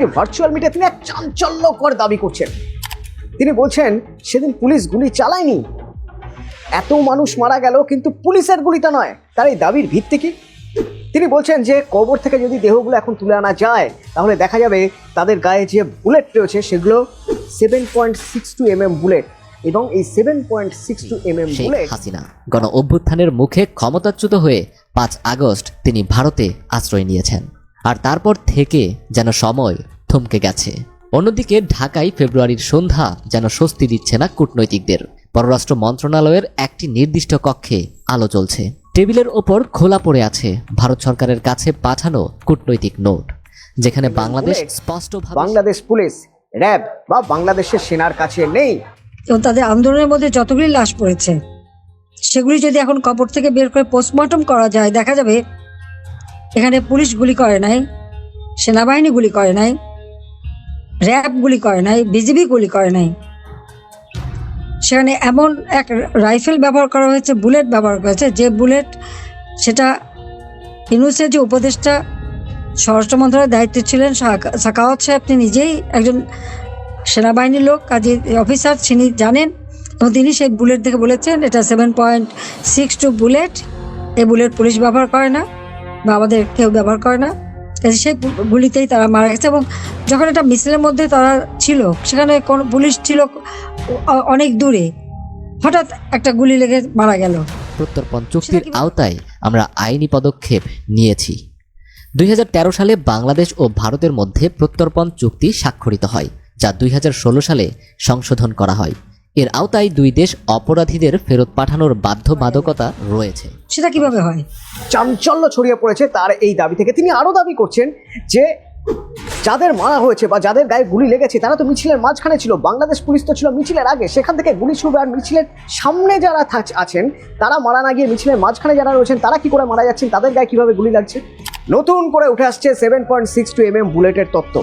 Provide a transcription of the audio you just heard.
Virtual মিটে তিনি এক চাঞ্চল্যকর দাবি করছেন। তিনি বলছেন সেদিন পুলিশ গুলি চালায়নি। এত মানুষ মারা গেল কিন্তু পুলিশের গুলিটা নয়। তার এই দাবির ভিত্তি কি? তিনি বলছেন যে কবর থেকে যদি দেহগুলো এখন তুলে আনা যায় তাহলে দেখা যাবে তাদের গায়ে যে বুলেট রয়েছে সেগুলো seven point six two M M bullet এবং এই seven point six two M M bullet Hasina গণ অভ্যুত্থানের মুখে ক্ষমতাচ্যুত হয়ে পাঁচ আগস্ট তিনি ভারতে আশ্রয় নিয়েছেন। আর তারপর থেকে যেন সময় থমকে গেছে। অন্যদিকে ঢাকায় ফেব্রুয়ারির সন্ধ্যা যেন স্বস্তি দিচ্ছে না কূটনৈতিকদের। পররাষ্ট্র মন্ত্রণালয়ের একটি নির্দিষ্ট কক্ষে আলো চলছে টেবিলের ওপর খোলা পড়ে আছে ভারত সরকারের কাছে পাঠানো কূটনৈতিক নোট যেখানে বাংলাদেশ স্পষ্ট বাংলাদেশ পুলিশ র্যাব বা বাংলাদেশের সেনার কাছে নেই। এবং তাদের আন্দোলনের মধ্যে যতগুলি লাশ পড়েছে সেগুলি যদি এখন কবর থেকে বের করে পোস্টমর্টম করা যায় দেখা যাবে এখানে পুলিশ গুলি করে নাই, সেনাবাহিনী গুলি করে নাই, র্যাব গুলি করে নাই, বিজিবি গুলি করে নাই। সেখানে এমন এক রাইফেল ব্যবহার করা হয়েছে, বুলেট ব্যবহার করা হয়েছে, যে বুলেট সেটা ইউনুসের যে উপদেষ্টা, স্বরাষ্ট্র মন্ত্রণালয়ের দায়িত্বে ছিলেন সাকা- সাকাওয়াত সাহেব, তিনি নিজেই একজন সেনাবাহিনীর লোক, কাজে অফিসার, তিনি জানেন, এবং তিনি সেই বুলেট থেকে বলেছেন, এটা seven point six two bullet এই বুলেট পুলিশ ব্যবহার করে না। বা আমাদের কেউ ব্যবহার করে না। কাজে সেই গুলিতেই তারা মারা গেছে এবং যখন এটা মিছিলের মধ্যে তারা ছিল সেখানে কোন পুলিশ ছিল অনেক দূরে। হঠাৎ একটা গুলি লেগে মারা গেল। প্রত্যর্পণ চুক্তির আওতায় আমরা আইনি পদক্ষেপ নিয়েছি। দুই হাজার তেরো সালে বাংলাদেশ ও ভারতের মধ্যে প্রত্যর্পণ চুক্তি স্বাক্ষরিত হয় যা দুই হাজার ষোলো সালে সংশোধন করা হয়। এর আওতায় দুই দেশ অপরাধীদের ফেরত পাঠানোর বাধ্যবাধকতা রয়েছে। সেটা কীভাবে হয়? চাঞ্চল্য ছড়িয়ে পড়েছে তার এই দাবি থেকে। তিনি আরও দাবি করছেন যে, যাদের মারা হয়েছে বা যাদের গায়ে গুলি লেগেছে, তারা তো মিছিলের মাঝখানে ছিল। বাংলাদেশ পুলিশ তো ছিল মিছিলের আগে। সেখান থেকে গুলি ছুড়বে আর মিছিলের সামনে যারা আছেন, তারা মারা না গিয়ে মিছিলের মাঝখানে যারা রয়েছেন, তারা কি করে মারা যাচ্ছেন? তাদের গায়ে কীভাবে গুলি লাগছে? নতুন করে উঠে আসছে seven point six two M M বুলেটের তত্ত্ব।